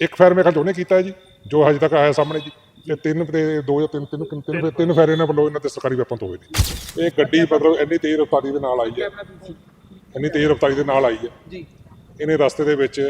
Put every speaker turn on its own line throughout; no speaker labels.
ਇੱਕ ਫਾਇਰ ਮੇਰੇ ਖਿਆਲ ਉਹਨੇ ਕੀਤਾ ਹੈ ਜੀ ਜੋ ਹਜੇ ਤੱਕ ਆਇਆ ਸਾਹਮਣੇ ਜੀ। ਤੇ ਤਿੰਨ ਤੇ ਦੋ ਜਾਂ ਤਿੰਨ ਤਿੰਨ ਤਿੰਨ ਤਿੰਨ ਤਿੰਨ ਫਾਇਰ ਇਹਨਾਂ ਵੱਲੋਂ ਇਹਨਾਂ ਤੇ ਸਰਕਾਰੀ ਵੈਪਨ ਤੋਂ ਹੋਏ ਨੇ। ਇਹ ਗੱਡੀ ਮਤਲਬ ਇੰਨੀ ਤੇਜ਼ ਰਫ਼ਤਾਰੀ ਦੇ ਨਾਲ ਆਈ ਹੈ। ਇੰਨੀ ਤੇਜ਼ ਰਫ਼ਤਾਰੀ ਦੇ ਨਾਲ ਆਈ ਹੈ।
ਜੀ।
ਇਹਨੇ ਰਸਤੇ ਦੇ ਵਿੱਚ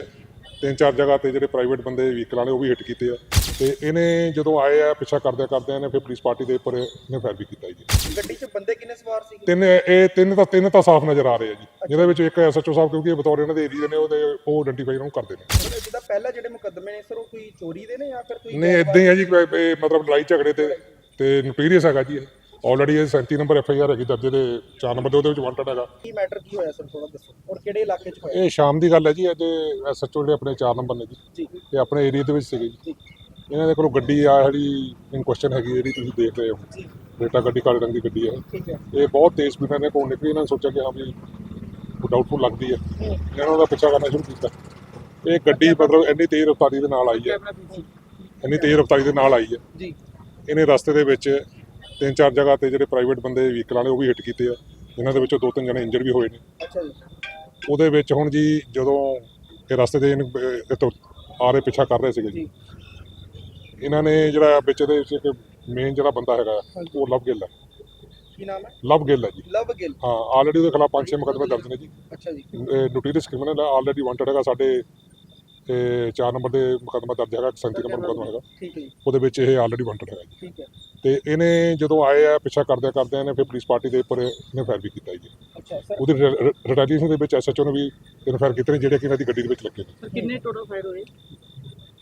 ਤਿੰਨ ਚਾਰ ਜਗ੍ਹਾ ਤੇ ਜਿਹੜੇ ਪ੍ਰਾਈਵੇਟ ਬੰਦੇ ਵਹੀਕਲਾਂ ਨੇ ਉਹ ਵੀ ਹਿੱਟ ਕੀਤੇ ਆ। ਤੇ ਇਹਨੇ ਜਦੋਂ ਆਏ ਆ ਪਿੱਛਾ ਕਰਦਿਆਂ ਕਰਦਿਆਂ ਇਹਨੇ ਫਿਰ ਪੁਲਿਸ ਪਾਰਟੀ ਦੇ ਉੱਪਰ ਇਹਨੇ ਫਾਇਰ ਵੀ ਕੀਤਾ ਜੀ।
ਗੱਡੀ 'ਚ ਬੰਦੇ ਕਿੰਨੇ ਸਵਾਰ ਸੀਗੇ?
ਤਿੰਨ ਇਹ ਤਿੰਨ ਤਾਂ ਤਿੰਨ ਤਾਂ ਸਾਫ਼ ਨਜ਼ਰ ਆ ਰਹੇ ਆ ਜੀ। ਜਿਹਦੇ ਵਿੱਚ ਇੱਕ ਐਸਐਚਓ ਸਾਹਿਬ ਕਿਉਂਕਿ ਇਹ ਬਤੌਰ ਇਹਨਾਂ ਦੇ ਏਰੀਆ ਨੇ ਉਹਦੇ ਉਹ ਆਇਡੈਂਟੀਫਾਈ ਉਹਨੂੰ ਕਰਦੇ ਨੇ।
ਜਿੱਦਾਂ ਪਹਿਲਾਂ ਜਿਹੜੇ ਮੁਕੱਦਮੇ ਨੇ ਸਰ ਉਹ ਕੋਈ ਚੋਰੀ ਦੇ ਨੇ ਜਾਂ ਫਿਰ ਕੋਈ
ਨਹੀਂ ਇਦਾਂ ਹੀ ਹੈ ਜੀ ਮਤਲਬ ਲੜਾਈ ਝਗੜੇ ਤੇ ਤੇ ਨੋਟੀਰੀਅਸ ਹੈਗਾ ਜੀ ਇਹ। ਆਲਰੇਡੀ ਇਹ 37 ਨੰਬਰ ਐਫ ਆਈ ਆਰ ਹੈਗੀ ਦਰਜੇ ਦੇ 4 ਨੰਬਰ ਦੇ ਉਹਦੇ ਵਿੱਚ ਵਾਂਟਡ ਹੈਗਾ।
ਕੀ ਮੈਟਰ ਕੀ ਹੋਇਆ ਸਰ ਥੋੜਾ ਦੱਸੋ? ਔਰ ਕਿਹੜੇ ਇਲਾਕੇ 'ਚ ਹੋਇਆ?
ਇਹ ਸ਼ਾਮ ਦੀ ਗੱਲ ਹੈ ਜੀ ਅੱਜ ਐਸਐਚਓ ਜਿਹੜੇ ਆਪਣੇ 4 ਨੰਬਰ ਨੇ ਜੀ। ਇਹ ਆਪਣੇ ਏਰੀਆ ਦੇ ਵਿੱਚ ਸੀਗੇ ਜੀ। ਇਹਨਾਂ ਦੇ ਕੋਲੋਂ ਗੱਡੀ ਆ ਜਿਹੜੀ ਇਨ ਕੁਐਸਚਨ ਹੈਗੀ ਜਿਹੜੀ ਤੁਸੀਂ ਦੇਖ ਰਹੇ ਹੋ। ਬੇਟਾ ਗੱਡੀ ਕਾਲੇ ਰੰਗ ਦੀ ਗੱਡੀ ਹੈ। ਇਹ ਬਹੁਤ ਤੇਜ਼ ਸਪੀਡ ਨਾਲ ਕੋਲ ਨਿਕਲੀ ਇਹਨਾਂ ਨੇ ਸੋਚਿਆ ਕਿ ਹਾਂ ਵੀ ਡਾਊਟਫੁਲ ਲੱਗਦੀ ਹੈ। ਇਹਨਾਂ ਉਹਦਾ ਪਿੱਛਾ ਕਰਨਾ ਸ਼ੁਰੂ ਕੀਤਾ। ਇਹ ਗੱਡੀ ਮਤਲਬ ਇੰਨੀ ਤੇਜ਼ ਰਫ਼ਤਾਰੀ ਦੇ ਨਾਲ ਆਈ ਹੈ। ਇੰਨੀ ਤੇਜ਼ ਰਫ਼ਤਾਰੀ ਦੇ ਨਾਲ ਆਈ ਹੈ।
ਜੀ।
ਇਹਨੇ ਰਸਤੇ ਦੇ ਵਿੱਚ ਤਿੰਨ ਚਾਰ ਜਗ੍ਹਾ ਤੇ ਜਿਹੜੇ ਪ੍ਰਾਈਵੇਟ ਬੰਦੇ ਵਹੀਕਲਾਂ ਨੇ ਉਹ ਵੀ ਹਿੱਟ ਕੀਤੇ ਆ। ਇਹਨਾਂ ਦੇ ਵਿੱਚੋਂ ਦੋ ਤਿੰਨ ਜਣੇ ਇੰਜਰ ਵੀ ਹੋਏ ਨੇ।
ਅੱਛਾ ਜੀ।
ਉਹਦੇ ਵਿੱਚ ਹੁਣ ਜੀ ਜਦੋਂ ਇਹ ਰਸਤੇ ਦੇ ਇੱਥੋਂ ਆ ਰਹੇ ਪਿੱਛਾ ਕਰ ਰਹੇ ਸੀਗੇ ਜੀ। ਇਹਨਾਂ ਨੇ ਜਿਹੜਾ ਵਿੱਚ ਦੇ ਵਿੱਚ ਇੱਕ ਮੇਨ ਜਿਹੜਾ ਬੰਦਾ ਹੈਗਾ ਉਹ ਲਵ ਗਿੱਲ ਹੈ
ਕੀ ਨਾਮ ਹੈ?
ਲਵ ਗਿੱਲ ਹੈ ਜੀ।
ਲਵ ਗਿੱਲ।
ਹਾਂ ਆਲਰੇਡੀ ਉਹਦੇ ਖਿਲਾਫ ਪੰਜ ਛੇ ਮੁਕੱਦਮੇ ਦਰਜ ਨੇ ਜੀ।
ਅੱਛਾ ਜੀ।
ਨੋਟੀਰੀਅਸ ਕ੍ਰਿਮੀਨਲ ਆਲਰੇਡੀ ਵਾਂਟਡ ਹੈਗਾ ਸਾਡੇ ਇਹ 4 ਨੰਬਰ ਦੇ ਮੁਕੱਦਮਾ ਦਰਜ ਹੈਗਾ 37 ਨੰਬਰ ਮੁਕੱਦਮਾ ਹੈਗਾ।
ਠੀਕ ਹੈ ਜੀ।
ਉਹਦੇ ਵਿੱਚ ਇਹ ਆਲਰੇਡੀ ਵਾਂਟਡ ਹੈਗਾ ਜੀ।
ਠੀਕ ਹੈ।
ਤੇ ਇਹਨੇ ਜਦੋਂ ਆਏ ਆ ਪਿੱਛਾ ਕਰਦਿਆਂ ਕਰਦਿਆਂ ਇਹਨੇ ਫਿਰ ਪੁਲਿਸ ਪਾਰਟੀ ਦੇ ਉੱਪਰ ਇਹਨੇ ਫਾਇਰ ਵੀ ਕੀਤਾ ਜੀ।
ਅੱਛਾ ਸਰ
ਉਹਦੀ ਰਿਟੈਲੀਏਸ਼ਨ ਦੇ ਵਿੱਚ ਐਸਐਚਓ ਨੇ ਵੀ ਇਹਨੂੰ ਫਾਇਰ ਕੀਤੇ ਨੇ ਜਿਹੜੇ ਕਿ ਇਹਨਾਂ ਦੀ ਗੱਡੀ ਦੇ ਵਿੱਚ ਲੱਗੇ ਨੇ।
ਕਿੰਨੇ ਟੋਟਲ ਫਾਇਰ ਹੋਏ?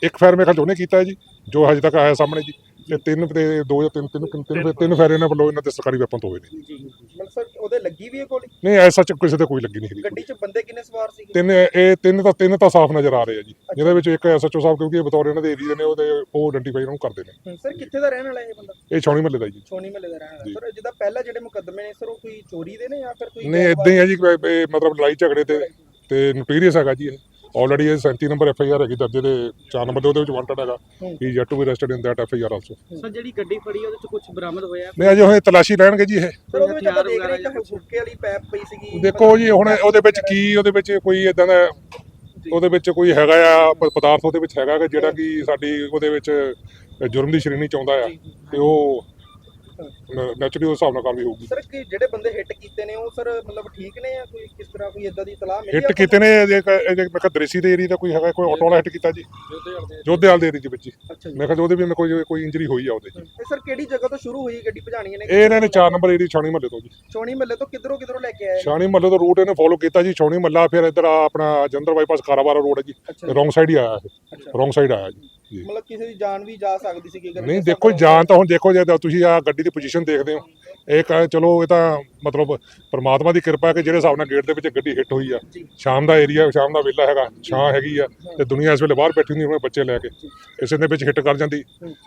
ਇੱਕ ਫਾਇਰ ਮੇਰੇ ਖਿਆਲ ਉਹਨੇ ਕੀਤਾ ਹੈ ਜੀ ਜੋ ਹਜੇ ਤੱਕ ਆਇਆ ਸਾਹਮਣੇ ਜੀ। ਤੇ ਤਿੰਨ ਤੇ ਦੋ ਜਾਂ ਤਿੰਨ ਤਿੰਨ ਤਿੰਨ ਤਿੰਨ ਫਾਇਰ ਇਹਨਾਂ ਵੱਲੋਂ ਇਹਨਾਂ ਤੇ ਸਰਕਾਰੀ ਵੈਪਨ ਤੋਂ ਹੋਏ ਨੇ।
ਜੀ ਮਤਲਬ ਸਰ ਉਹਦੇ ਲੱਗੀ ਵੀ ਹੈ ਗੋਲੀ?
ਨਹੀਂ ਐਸਾ ਚ ਕਿਸੇ ਤੇ ਕੋਈ ਲੱਗੀ ਨਹੀਂ ਹੈਗੀ।
ਗੱਡੀ 'ਚ ਬੰਦੇ ਕਿੰਨੇ ਸਵਾਰ ਸੀਗੇ?
ਤਿੰਨ ਇਹ ਤਿੰਨ ਤਾਂ ਤਿੰਨ ਤਾਂ ਸਾਫ਼ ਨਜ਼ਰ ਆ ਰਹੇ ਆ ਜੀ। ਜਿਹਦੇ ਵਿੱਚ ਇੱਕ ਐਸਐਚਓ ਸਾਹਿਬ ਕਿਉਂਕਿ ਇਹ ਬਤੌਰ ਇਹਨਾਂ ਦੇ ਏਰੀਆ ਨੇ ਉਹਦੇ ਉਹ ਆਇਡੈਂਟੀਫਾਈ ਉਹਨੂੰ ਕਰਦੇ ਨੇ।
ਸਰ ਕਿੱਥੇ ਦਾ ਰਹਿਣ ਵਾਲਾ ਇਹ ਬੰਦਾ?
ਇਹ ਛਾਉਣੀ ਮੱਲੇ ਦਾ ਜੀ।
ਛੋਣੀ ਮਹੱਲੇ ਦਾ ਰਹਿਣ ਵਾਲਾ। ਸਰ ਜਿੱਦਾਂ ਪਹਿਲਾਂ ਜਿਹੜੇ ਮੁਕੱਦਮੇ ਨੇ ਸਰ ਉਹ ਕੋਈ ਚੋਰੀ ਦੇ ਨੇ ਜਾਂ ਫਿਰ ਕੋਈ
ਨਹੀਂ ਇਦਾਂ ਹੀ ਹੈ ਜੀ ਕੋਈ- ਇਹ ਮਤਲਬ ਲੜਾਈ ਝਗੜੇ ਤੇ ਤੇ ਨੋਟੀਰੀਅਸ ਹੈਗਾ ਜੀ ਇਹ। ਆਲਰੇਡੀ ਇਹ 37 ਨੰਬਰ ਐਫ ਆਈ ਆਰ ਹੈਗੀ ਦਰਜੇ ਦੇ 4 ਨੰਬਰ ਦੇ ਉਹਦੇ ਵਿੱਚ ਵਾਂਟਡ ਹੈਗਾ। ਹੀ। Yet to be arrested in that F I R also
sir ਜਿਹੜੀ ਗੱਡੀ ਫੜੀ ਉਹਦੇ ਚ ਕੁਝ ਬਰਾਮਦ ਹੋਇਆ?
ਨਹੀਂ ਅਜੇ ਹੁਣ ਇਹ ਤਲਾਸ਼ੀ ਲੈਣਗੇ ਜੀ ਇਹ।
ਸਰ ਉਹਦੇ ਵਿੱਚ ਆਪਾਂ
ਹਥਿਆਰ
ਦੇਖ ਰਹੇ
ਵਗੈਰਾ
ਕਿ ਹੁੱਕੇ ਵਾਲੀ ਪੈਪ ਪਈ ਸੀਗੀ।
ਦੇਖੋ ਜੀ ਹੁਣ ਉਹਦੇ ਵਿੱਚ ਕੀ ਉਹਦੇ ਵਿੱਚ ਕੋਈ ਇਦਾਂ ਦਾ ਉਹਦੇ ਵਿੱਚ ਕੋਈ ਹੈਗਾ ਆ ਪਦਾਰਥ ਉਹਦੇ ਵਿੱਚ ਹੈਗਾ ਕਿ ਜਿਹੜਾ ਕਿ ਸਾਡੀ ਉਹਦੇ ਵਿੱਚ ਜੁਰਮ ਦੀ ਸ਼੍ਰੇਣੀ ਚ ਆਉਂਦਾ ਆ। ਤੇ ਉਹ ਨੈਚੁਰਲੀ ਉਸ ਹਿਸਾਬ ਨਾਲ ਕਾਰਵਾਈ ਹੋਊਗੀ।
ਸਰ ਕਿ ਜਿਹੜੇ ਬੰਦੇ ਹਿੱਟ ਕੀਤੇ ਨੇ ਉਹ ਸਰ ਮਤਲਬ ਠੀਕ ਨੇ ਜਾਂ ਕੋਈ ਕਿਸ ਤਰ੍ਹਾਂ ਕੋਈ ਇਦਾਂ ਦੀ ਤਲਾਹ ਮਿਲੀ
ਹਿੱਟ ਕੀਤੇ ਨੇ? ਇਹ ਮੈਂ ਕਿਹਾ ਦ੍ਰਿਸ਼ੀ ਦੇ ਏਰੀਆ ਦਾ ਕੋਈ ਹੈਗਾ ਕੋਈ ਆਟੋ ਵਾਲਾ ਹਿੱਟ ਕੀਤਾ ਜੀ। ਜੋਧੇਵਾਲ ਦੇ ਏਰੀਆ ਦੇ ਵਿੱਚ ਜੀ।
ਜੀ।
ਮੈਂ ਕਿਹਾ ਜੀ ਉਹਦੇ ਵੀ ਮੇਰੇ ਕੋਈ ਕੋਈ ਇੰਜਰੀ ਹੋਈ ਆ ਉਹਦੇ ਜੀ
ਇਹ ਸਰ ਕਿਹੜੀ ਜਗ੍ਹਾ ਤੋਂ ਸ਼ੁਰੂ ਹੋਈ ਗੱਡੀ ਭਜਾਣੀ ਨੇ
ਇਹ ਇਹਨਾਂ ਨੇ 4 ਨੰਬਰ ਏਰੀਆ ਛਾਣੀ ਮਹੱਲੇ ਤੋਂ ਜੀ।
ਛੋਣੀ ਮਹੱਲੇ ਤੋਂ ਕਿੱਧਰੋਂ ਕਿੱਧਰੋਂ ਲੈ ਕੇ ਆਏ?
ਛਾਣੀ ਮਹੱਲੇ ਤੋਂ ਰੂਟ ਇਹਨੇ ਫੋਲੋ ਕੀਤਾ ਜੀ ਛਾਣੀ ਮਹੱਲਾ ਫਿਰ ਇੱਧਰ ਆ ਆਪਣਾ ਜੰਦਰ ਬਾਈਪਾਸ ਕਾਰਾਵਾਰਾ ਰੋਡ ਹੈ ਜੀ। ਰੋਂਗ ਸਾਈਡ ਹੀ ਆਇਆ ਇਹ। ਰੋਂਗ ਸਾਈਡ ਆਇਆ ਜੀ ਜੀ।
ਮਤਲਬ ਕਿਸੇ ਦੀ ਜਾਨ ਵੀ ਜਾ ਸਕਦੀ ਸੀ ਅਗਰ
ਨਹੀਂ ਦੇਖੋ ਜਾਨ ਤਾਂ ਹੁਣ ਦੇਖੋ ਜੇ ਤਾਂ ਤੁਸੀਂ ਆ ਗੱਡੀ ਦੀ ਪੋਜੀਸ਼ਨ ਦੇਖਦੇ ਹੋ ਇਹ ਕਹ ਚਲੋ ਇਹ ਤਾਂ ਮਤਲਬ ਪ੍ਰਮਾਤਮਾ ਦੀ ਕਿਰਪਾ ਹੈ ਕਿ ਜਿਹੜੇ ਹਿਸਾਬ ਨਾਲ ਗੇਟ ਦੇ ਵਿੱਚ ਗੱਡੀ ਹਿੱਟ ਹੋਈ ਆ।
ਜੀ।
ਸ਼ਾਮ ਦਾ ਏਰੀਆ ਸ਼ਾਮ ਦਾ ਵੇਲਾ ਹੈਗਾ ਛਾਂ ਹੈਗੀ ਆ ਤੇ ਦੁਨੀਆ ਇਸ ਵੇਲੇ ਬਾਹਰ ਬੈਠੀ ਹੁੰਦੀ ਹੋਵੇ ਬੱਚੇ ਲੈ ਕੇ। ਕਿਸੇ ਦੇ ਵਿੱਚ ਹਿੱਟ ਕਰ ਜਾਂਦੀ।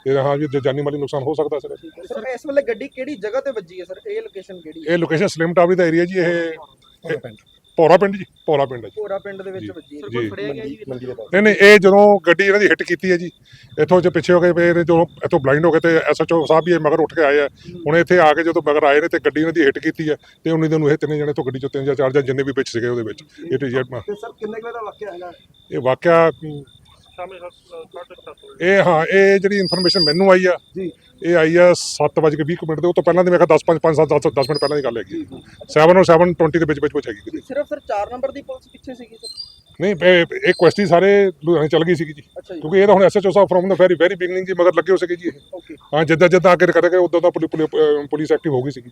ਤੇ ਹਾਂ ਜੀ ਜਾਨੀ ਮਾਲੀ ਨੁਕਸਾਨ ਹੋ ਸਕਦਾ ਸਰ।
ਸਰ ਇਸ ਵੇਲੇ ਗੱਡੀ ਕਿਹੜੀ ਜਗ੍ਹਾ ਤੇ ਵੱਜੀ ਹੈ ਸਰ? ਇਹ ਲੋਕੇਸ਼ਨ ਕਿਹੜੀ ਹੈ?
ਇਹ ਲੋਕੇਸ਼ਨ ਸਲਿਮ ਟਾਵਰੀ ਦਾ ਏਰੀਆ ਜੀ ਇਹ ਇਹ ਭੌਰਾ ਪਿੰਡ ਜੀ ਭੌਰਾ ਪਿੰਡ ਹੈ ਜੀ।
ਕੋਰਾ ਪਿੰਡ ਦੇ ਵਿੱਚ ਵੱਜੀ। ਹੈ
ਜੀ
ਫੜਿਆ ਗਿਆ ਜੀ
ਨਹੀਂ ਨਹੀਂ ਇਹ ਜਦੋਂ ਗੱਡੀ ਇਹਨਾਂ ਦੀ ਹਿੱਟ ਕੀਤੀ ਹੈ ਜੀ ਇੱਥੋਂ ਜੇ ਪਿੱਛੇ ਹੋ ਗਏ ਫਿਰ ਜਦੋਂ ਇੱਥੋਂ ਬਲਾਈਂਡ ਹੋ ਗਏ ਤੇ ਐਸਐਚਓ ਸਾਹਿਬ ਵੀ ਇਹ ਮਗਰ ਉੱਠ ਕੇ ਆਏ ਆ। ਹੁਣ ਇੱਥੇ ਆ ਕੇ ਜਦੋਂ ਮਗਰ ਆਏ ਨੇ ਤੇ ਗੱਡੀ ਇਹਨਾਂ ਦੀ ਹਿੱਟ ਕੀਤੀ ਹੈ ਤੇ ਉਨੀ ਦਿਨ ਨੂੰ ਇਹ ਤਿੰਨੇ ਜਣੇ ਤੋਂ ਗੱਡੀ ਚੋਂ ਤਿੰਨ ਜਾਂ ਚਾਰ ਜਾਂ ਜਿੰਨੇ ਵੀ ਵਿੱਚ ਸੀਗੇ ਉਹਦੇ ਵਿੱਚ। ਇਹ
ਤੇ ਸਰ ਕਿੰਨੇ ਕੁ ਦਾ ਵਾਕਿਆ ਹੈਗਾ?
ਇਹ ਵਾਕਿਆ ਅਮ, ਇਹ ਹਾਂ ਇਹ ਜਿਹੜੀ ਇਨਫੋਰਮੇਸ਼ਨ ਮੈਨੂੰ ਆਈ ਆ
ਜੀ।
ਇਹ ਆਈ ਆ 7:20 ਮਿੰਟ ਦੇ ਉਹ ਤੋਂ ਪਹਿਲਾਂ ਦੀ ਮੈਂ ਕਿਹਾ 10 5 5 7 10 10 ਮਿੰਟ ਪਹਿਲਾਂ ਦੀ ਗੱਲ ਹੈਗੀ 7 ਔਰ 7:20 ਦੇ ਵਿੱਚ ਵਿੱਚ ਵਿੱਚ ਹੈਗੀ।
ਸਿਰਫ ਸਰ 4 ਨੰਬਰ ਦੀ ਪੁਲਿਸ ਪਿੱਛੇ ਸੀਗੀ ਸਰ।
ਨਹੀਂ ਇਹ- ਕੁਐਸਟੀ ਸਾਰੇ ਲੁਧਿਆਣੇ ਚੱਲ ਗਈ ਸੀਗੀ ਜੀ। ਕਿਉਂਕਿ ਇਹ ਤਾਂ ਹੁਣ SHO Sahib from the very very beginning ਜੀ ਮਗਰ ਲੱਗੇ ਹੋ ਸੀਗੇ ਜੀ ਇਹ। ਹਾਂ ਜਿੱਦਾਂ ਜਿੱਦਾਂ ਅੱਗੇ ਕਰਦੇ ਗਏ ਉਦੋਂ ਦਾ ਪੁਲਿਸ ਐਕਟਿਵ ਹੋ ਗਈ ਸੀਗੀ।